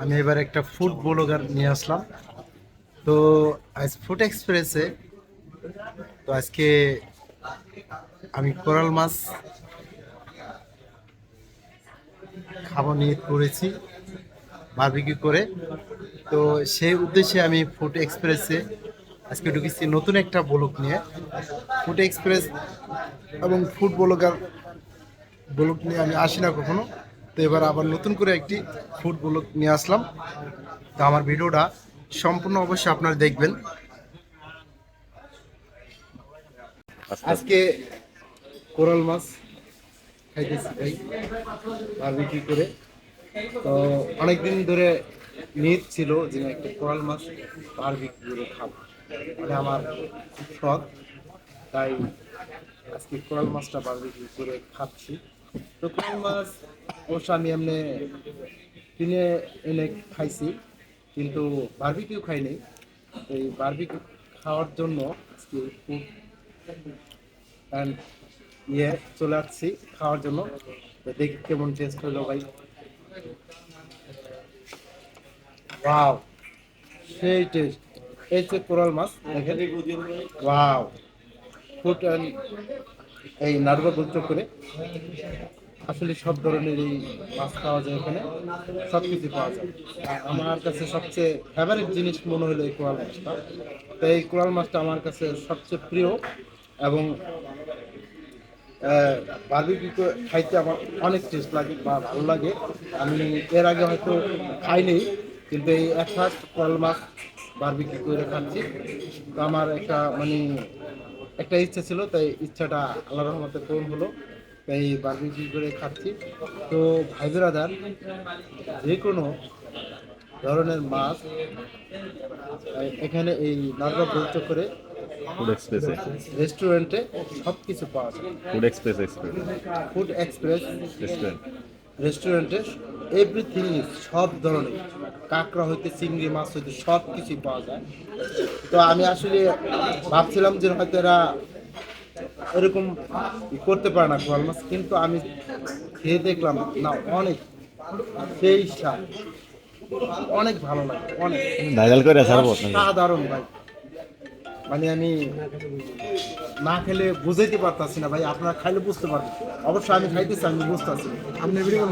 আমি এবার একটা ফুড ব্লগার নিয়ে আসলাম। তো আজ ফুড এক্সপ্রেসে, তো আজকে আমি কোরাল মাছ খাব নিয়ে করেছি বারবিকিউ করে। তো সেই উদ্দেশ্যে আমি ফুড এক্সপ্রেসে আজকে ঢুকেছি নতুন একটা ব্লগ নিয়ে। ফুড এক্সপ্রেস এবং ফুড ব্লগার ব্লগ নিয়ে আমি আসি না কখনো। তো এবার আবার নতুন করে একটি ফুড ব্লগ নিয়ে আসলাম। তো আমার ভিডিওটা সম্পূর্ণ অবশ্যই আপনারা দেখবেন। আজকে কোরাল মাছ খাইতেছি ভাই বারবিকিউ করে। তো অনেকদিন ধরে নিদ ছিল যে একটা কোরাল মাছ বারবিকিউ করে খাব। মানে আমার খুব শখ তাই আজকে কোরাল মাছটা বারবিকিউ করে খাচ্ছি। তো কোরাল মাছ অবশ্য আমি এমনি কিনে এনে খাইছি, কিন্তু বারবিকিউ খাইনি এই বারবিকিউ খাওয়ার জন্য আজকে অ্যান্ড ইয়ে চলে আসছি খাওয়ার জন্য। দেখি কেমন টেস্ট হলো ভাই। ওয়াও সেই টেস্ট এই যে কোরাল মাছ, দেখেন। ওয়াও ফুড অ্যান্ড এই নাড়ুয়া গুলচো করে আসলে সব ধরনের এই মাছ পাওয়া যায় এখানে সব কিছু পাওয়া যায়। আমার কাছে সবচেয়ে ফেভারিট জিনিস মনে হলো এই কোরাল মাছটা। তো এই কোরাল মাছটা আমার কাছে সবচেয়ে প্রিয় এবং বারবিকিউ খাইতে আমার অনেক টেস্ট লাগে বা ভালো লাগে। আমি এর আগে হয়তো খাইনি কিন্তু এই এক ফার্স্ট কোরাল মাছ বারবিকিউ করে খাচ্ছি। তো আমার একটা মানে একটা ইচ্ছা ছিল তাই ইচ্ছাটা আল্লাহ রহমতে পূরণ হলো। তাই বারবিকিউ করে খাচ্ছি। তো ভাই ব্রাদার যে কোনো ধরনের মাছ এখানে এই নারগা বলতে করে ফুড এক্সপ্রেসে রেস্টুরেন্টে সব কিছু পাওয়া যায়। Food express express food express restaurant রেস্টুরেন্টে এভরিথিং সব ধরনের। কাঁকড়া হইতে চিংড়ি মাছ হইতে সব কিছুই পাওয়া যায়। তো আমি আসলে ভাবছিলাম যে হয়তো এরা এরকম করতে পারে না কোয়াল মাছ কিন্তু আমি খেয়ে দেখলাম না অনেক সেই স্বাদ। অনেক ভালো লাগে অনেক। ভাইরাল করে ছাড়বো সাধারণ ভাই। মানে আমি না খেলে বুঝাইতে পারতাছি না ভাই আপনারা খাইলে বুঝতে পারবেন। অবশ্যই আমি খাইতেছি আমি বুঝতেছি। আপনি ভিডিও